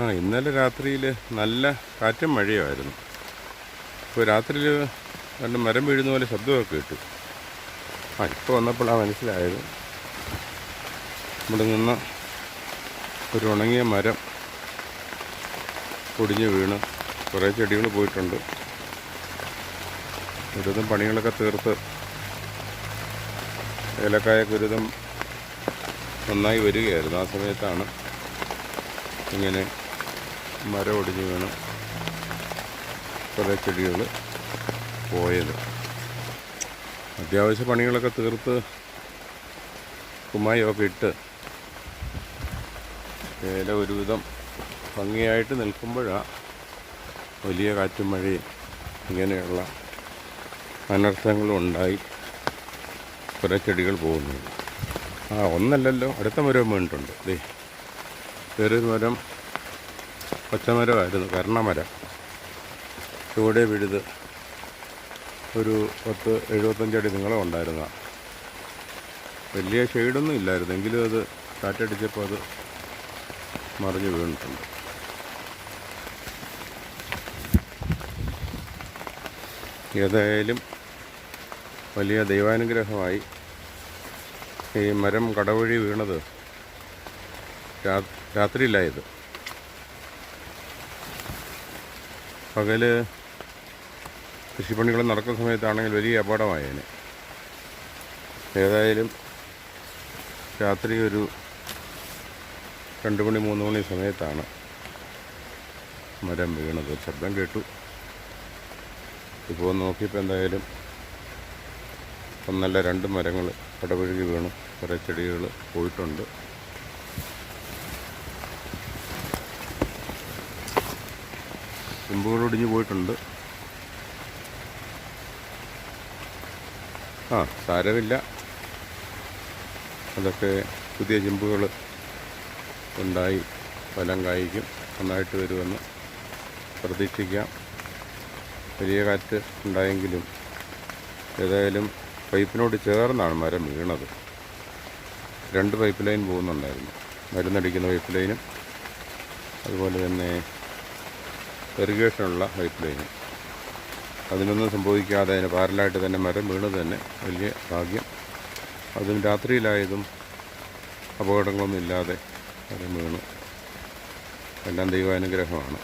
ആ ഇന്നലെ രാത്രിയിൽ നല്ല കാറ്റും മഴയുമായിരുന്നു. ഇപ്പോൾ രാത്രിയിൽ രണ്ട് മരം വീഴുന്ന പോലെ ശബ്ദമൊക്കെ കേട്ടു. ആ ഇപ്പോൾ വന്നപ്പോഴാണ് മനസ്സിലായത്. ഇവിടെ നിന്ന് ഒരു ഉണങ്ങിയ മരം പൊടിഞ്ഞ് വീണ്. കുറേ ചെടികൾ പോയിട്ടുണ്ട്. ഒരുതും പണികളൊക്കെ തീർത്ത് ഏലക്കായ കുരുതം നന്നായി വരികയായിരുന്നു. ആ സമയത്താണ് ഇങ്ങനെ മരം ഒടിഞ്ഞ് വീണ്. കുറേ ചെടികൾ പോയത്. അത്യാവശ്യ പണികളൊക്കെ തീർത്ത് കുമ്മായൊക്കെ ഇട്ട് ഏല ഒരുവിധം ഭംഗിയായിട്ട് നിൽക്കുമ്പോഴാണ് വലിയ കാറ്റും മഴയും ഇങ്ങനെയുള്ള അനർത്ഥങ്ങളും ഉണ്ടായി കുറേ ചെടികൾ പോകുന്നത്. ആ ഒന്നല്ലല്ലോ. അടുത്ത മരവും വീണിട്ടുണ്ട്. ദേ വേറൊരു മരം പച്ചമരമായിരുന്നു കർണമരം. ചുവടെ വിഴുത് ഒരു പത്ത് എഴുപത്തഞ്ചടി നീളം ഉണ്ടായിരുന്ന. വലിയ ഷെയ്ഡൊന്നും ഇല്ലായിരുന്നു എങ്കിലും അത് കാറ്റടിച്ചപ്പോൾ അത് മറിഞ്ഞു വീണിട്ടുണ്ട്. ഏതായാലും വലിയ ദൈവാനുഗ്രഹമായി ഈ മരം കടവഴി വീണത് രാത്രിയിലായത്. പകൽ കൃഷിപ്പണികൾ നടക്കുന്ന സമയത്താണെങ്കിൽ വലിയ അപകടമായേനെ. ഏതായാലും രാത്രി ഒരു രണ്ട് മണി മൂന്ന് മണി സമയത്താണ് മരം വീണത്. ശബ്ദം കേട്ടു. ഇപ്പോൾ നോക്കിയപ്പോൾ എന്തായാലും ഒന്നല്ല രണ്ട് മരങ്ങൾ കടപുഴകി വീണു. കുറേ ചെടികൾ പോയിട്ടുണ്ട്. ചെമ്പുകൾ ഒടിഞ്ഞു പോയിട്ടുണ്ട്. ആ സാരമില്ല. അതൊക്കെ പുതിയ ചെമ്പുകൾ ഉണ്ടായി ഫലം കായ്ക്കും. നന്നായിട്ട് വരുമെന്ന് പ്രതീക്ഷിക്കാം. വലിയ കാറ്റ് ഉണ്ടായെങ്കിലും ഏതായാലും പൈപ്പിനോട് ചേർന്നാണ് മരം വീണത്. രണ്ട് പൈപ്പ് ലൈൻ പോകുന്നുണ്ടായിരുന്നു. മരുന്നടിക്കുന്ന പൈപ്പ് ലൈനും അതുപോലെ തന്നെ ഇറിഗേഷനുള്ള പൈപ്പ് ലൈന് അതിനൊന്നും സംഭവിക്കാതെ അതിന് പാരലായിട്ട് തന്നെ മരം വീണത് തന്നെ വലിയ ഭാഗ്യം. അതും രാത്രിയിലായതും അപകടങ്ങളൊന്നും ഇല്ലാതെ മരം വീണു. എല്ലാം ദൈവാനുഗ്രഹമാണ്.